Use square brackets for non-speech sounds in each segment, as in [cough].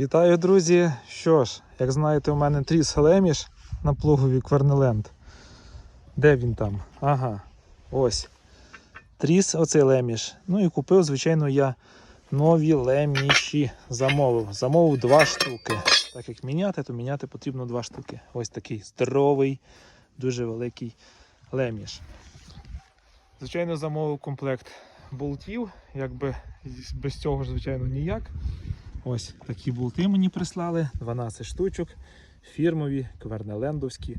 Вітаю, друзі! Що ж, як знаєте, у мене тріс Леміш на плугові Квернеленд. Де він там? Ага, ось. Тріс, оцей леміш. Ну і купив, звичайно, я нові леміші. Замовив. Замовив два штуки. Так як міняти, то міняти потрібно два штуки. Ось такий здоровий, дуже великий леміш. Звичайно, замовив комплект болтів, якби без цього звичайно, ніяк. Ось такі болти мені прислали, 12 штучок, фірмові, квернелендовські.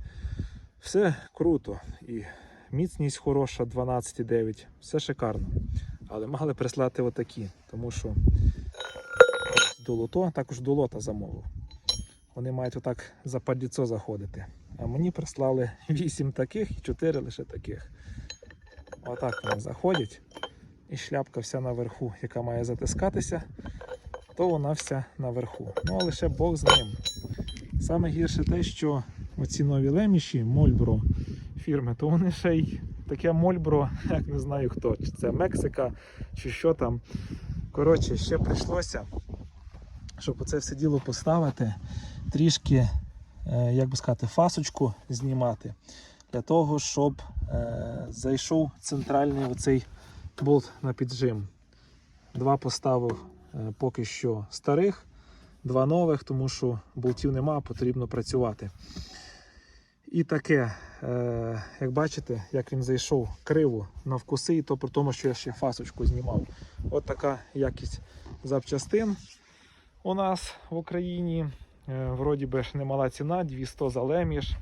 Все круто. І міцність хороша, 12,9, все шикарно. Але мали прислати отакі, тому що долото, також долота замовив. Вони мають отак за падіцо заходити. А мені прислали 8 таких і 4 лише таких. Отак вони заходять. І шляпка вся наверху, яка має затискатися то вона вся наверху. Ну, а лише Бог з ним. Саме гірше те, що оці нові леміші Мольбро фірми, то вони ще й таке Мольбро, [laughs] як не знаю хто, чи це Мексика, чи що там. Коротше, ще прийшлося, щоб оце все діло поставити, трішки, е, як би сказати, фасочку знімати. Для того, щоб е, зайшов центральний оцей болт на піджим. Два поставив поки що старих, два нових, тому що болтів нема, потрібно працювати. І таке, е, як бачите, як він зайшов криво навкуси, і то при тому, що я ще фасочку знімав. От така якість запчастин у нас в Україні. Е, вроді би ж немала ціна, 200 за леміш,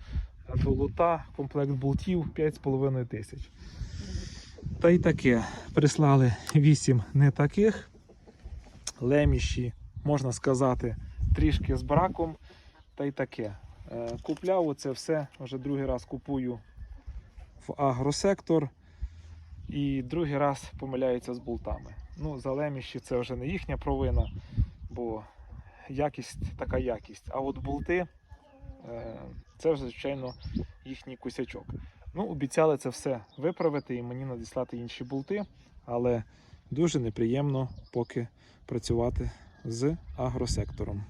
до лута, комплект болтів 5,5 тисяч. Та й таке. Прислали 8 не таких. Леміші, можна сказати, трішки з браком. Та й таке. Е, Купляв оце все, вже другий раз купую в агросектор. І другий раз помиляються з болтами. Ну, за леміші це вже не їхня провина, бо якість така якість. А от болти е, це вже, звичайно, їхній косячок. Ну, обіцяли це все виправити і мені надіслати інші болти, але дуже неприємно поки працювати з агросектором.